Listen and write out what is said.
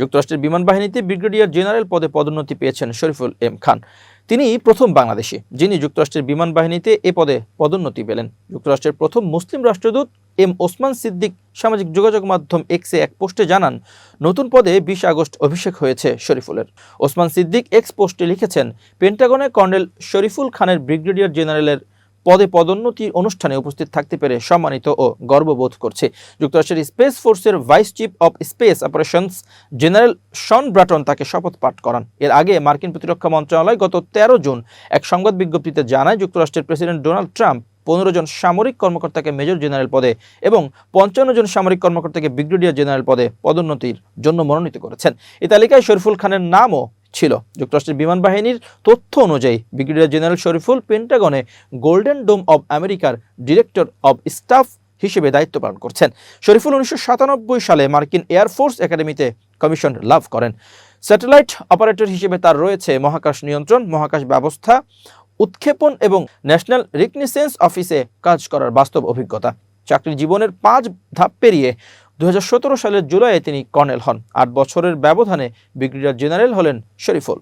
যুক্তরাষ্ট্রের বিমান বাহিনীতে ব্রিগেডিয়ার জেনারেল পদে পদোন্নতি পেয়েছেন শরীফুল এম খান। তিনি প্রথম বাংলাদেশি, যিনি যুক্তরাষ্ট্রের বিমান বাহিনীতে এ পদে পদোন্নতি পেলেন। যুক্তরাষ্ট্রের প্রথম মুসলিম রাষ্ট্রদূত এম ওসমান সিদ্দিক সামাজিক যোগাযোগ মাধ্যম এক্সে এক পোস্টে জানান, নতুন পদে বিশ আগস্ট অভিষেক হয়েছে শরীফুলের। ওসমান সিদ্দিক এক্স পোস্টে লিখেছেন, পেন্টাগনে কর্নেল শরীফুল খানের ব্রিগেডিয়ার জেনারেলের পদে পদোন্নতি অনুষ্ঠানে উপস্থিত থাকতে পেরে সম্মানিত ও গর্ববোধ করছে। যুক্তরাষ্ট্রের স্পেস ফোর্সের vice chief of space operations general Shawn Bratton তাকে শপথ পাঠ করান। এর আগে মার্কিন প্রতিরক্ষা মন্ত্রণালয় গত তেরো জুন এক সংবাদ বিজ্ঞপ্তিতে জানায়, যুক্তরাষ্ট্রের প্রেসিডেন্ট ডোনাল্ড ট্রাম্প পনেরো জন সামরিক কর্মকর্তাকে মেজর জেনারেল পদে এবং পঞ্চান্ন জন সামরিক কর্মকর্তাকে ব্রিগেডিয়ার জেনারেল পদে পদোন্নতির জন্য মনোনীত করেছেন। এই তালিকায় শরীফুল খানের নামও ছিল। যুক্তরাষ্ট্রের বিমান বাহিনীর তথ্য অনুযায়ী ব্রিগেডিয়ার জেনারেল শরীফুল পেন্টাগনে গোল্ডেন ডোম অব আমেরিকার ডিরেক্টর অব স্টাফ হিসেবে দায়িত্ব পালন করছেন। শরীফুল উনিশশো সাতানব্বই সালে মার্কিন এয়ারফোর্স একাডেমিতে কমিশন লাভ করেন। স্যাটেলাইট অপারেটর হিসেবে তার রয়েছে মহাকাশ নিয়ন্ত্রণ, মহাকাশ ব্যবস্থা, উৎক্ষেপণ এবং ন্যাশনাল রিকনিসেন্স অফিসে কাজ করার বাস্তব অভিজ্ঞতা। চাকরি জীবনের পাঁচ ধাপ পেরিয়ে দু হাজার সতেরো সালের জুলাইয়ে তিনি কর্নেল হন। আট বছরের ব্যবধানে ব্রিগেডিয়ার জেনারেল হলেন শরীফুল।